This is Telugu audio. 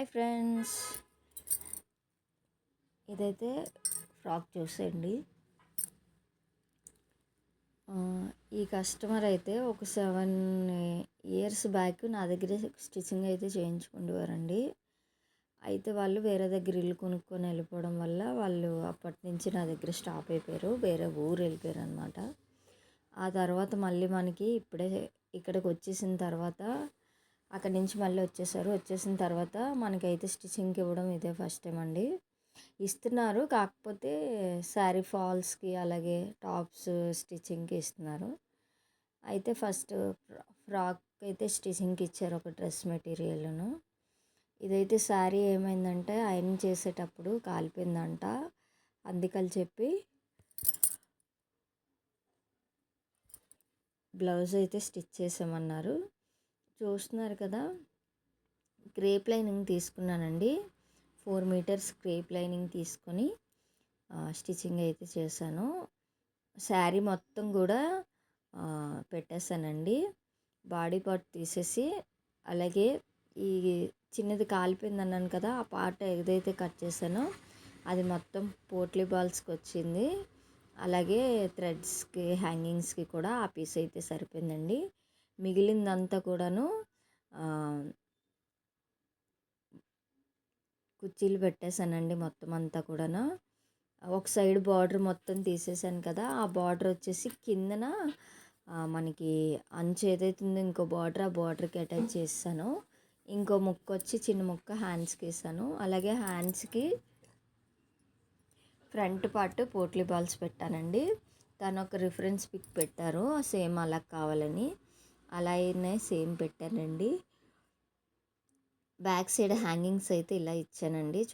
Hi friends. ఇదైతే ఫ్రాక్ చూసేయండి ఈ కస్టమర్ అయితే ఒక సెవెన్ ఇయర్స్ బ్యాక్ నా దగ్గర స్టిచ్చింగ్ అయితే చేయించుకుండేవారండి. అయితే వాళ్ళు వేరే దగ్గర ఇల్లు కొనుక్కొని వెళ్ళిపోవడం వల్ల వాళ్ళు అప్పటి నుంచి నా దగ్గర స్టాప్ అయిపోయారు. వేరే ఊరు వెళ్ళిపోయారు అనమాట ఆ తర్వాత మళ్ళీ మనకి ఇప్పుడే ఇక్కడికి వచ్చేసిన తర్వాత అక్కడి నుంచి మళ్ళీ వచ్చేసారు. వచ్చేసిన తర్వాత మనకైతే స్టిచ్చింగ్కి ఇవ్వడం ఇదే ఫస్ట్ టైం అండి. ఇస్తున్నారు. కాకపోతే శారీ ఫాల్స్కి అలాగే టాప్స్ స్టిచ్చింగ్కి ఇస్తున్నారు. అయితే ఫస్ట్ ఫ్రాక్ అయితే స్టిచ్చింగ్కి ఇచ్చారు ఒక డ్రెస్ మెటీరియల్ను. ఇదైతే శారీ ఏమైందంటే ఐరన్ చేసేటప్పుడు కాలిపోయిందంట. అందుకని చెప్పి బ్లౌజ్ అయితే స్టిచ్ చేసామన్నారు చూస్తున్నారు కదా. క్రేప్ లైనింగ్ తీసుకున్నానండి. ఫోర్ మీటర్స్ క్రేప్ లైనింగ్ తీసుకొని స్టిచ్చింగ్ అయితే చేశాను. శారీ మొత్తం కూడా పెట్టేశానండి. బాడీ పార్ట్ తీసేసి అలాగే ఈ చిన్నది కాలిపోయింది అన్నాను కదా ఆ పార్ట్ ఏదైతే కట్ చేశానో అది మొత్తం పోట్లీ బాల్స్కి వచ్చింది. అలాగే థ్రెడ్స్కి హ్యాంగింగ్స్కి కూడా ఆ పీస్ అయితే సరిపోయిందండి. మిగిలిందంతా కూడాను కుర్చీలు పెట్టేశానండి మొత్తం అంతా కూడాను. ఒక సైడ్ బార్డర్ మొత్తం తీసేసాను కదా ఆ బార్డర్ వచ్చేసి కిందన మనకి అంచు ఏదైతే ఉందో ఇంకో బార్డర్ ఆ బార్డర్కి అటాచ్ చేస్తాను ఇంకో ముక్క వచ్చి చిన్న ముక్క హ్యాండ్స్కి వేసాను. అలాగే హ్యాండ్స్కి ఫ్రంట్ పార్ట్ పోట్లీ బాల్స్ పెట్టానండి. తను ఒక రిఫరెన్స్ పిక్ పెట్టారు సేమ్ అలా కావాలని. అలానే సేమ్ పెట్టానండి. బ్యాక్ సైడ్ హ్యాంగింగ్స్ అయితే ఇలా ఇచ్చానండి. చూ